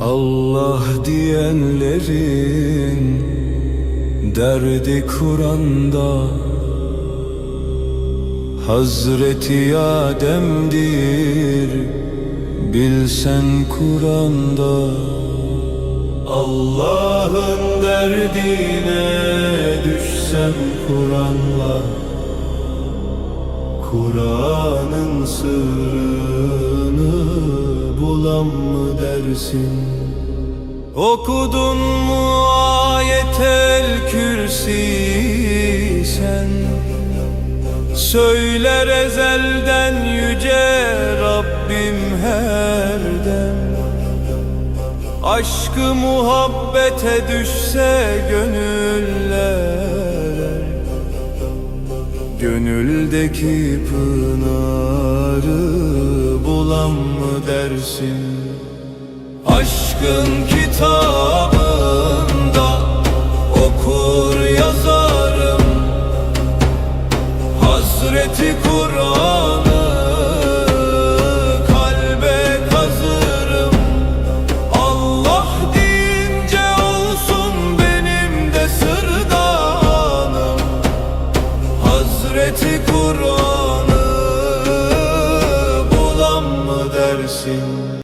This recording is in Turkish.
Allah diyenlerin derdi Kur'an'da Hazreti Adem'dir bilsen Kur'an'da. Allah'ın derdine düşsem Kur'an'la Kur'an'ın sırrını bulam mı dersin? Okudun mu ayetel kürsi sen? Söyler ezelden yüce Rabbim her dem Aşkı muhabbete düşse gönüller Gönüldeki pınarı bulam mı dersin? Aşkın kitabında okur yazarım. Hazreti Kur'an'ı kalbe kazırım. Allah deyince olsun benim de sırdanım. Hazreti Kur'an sim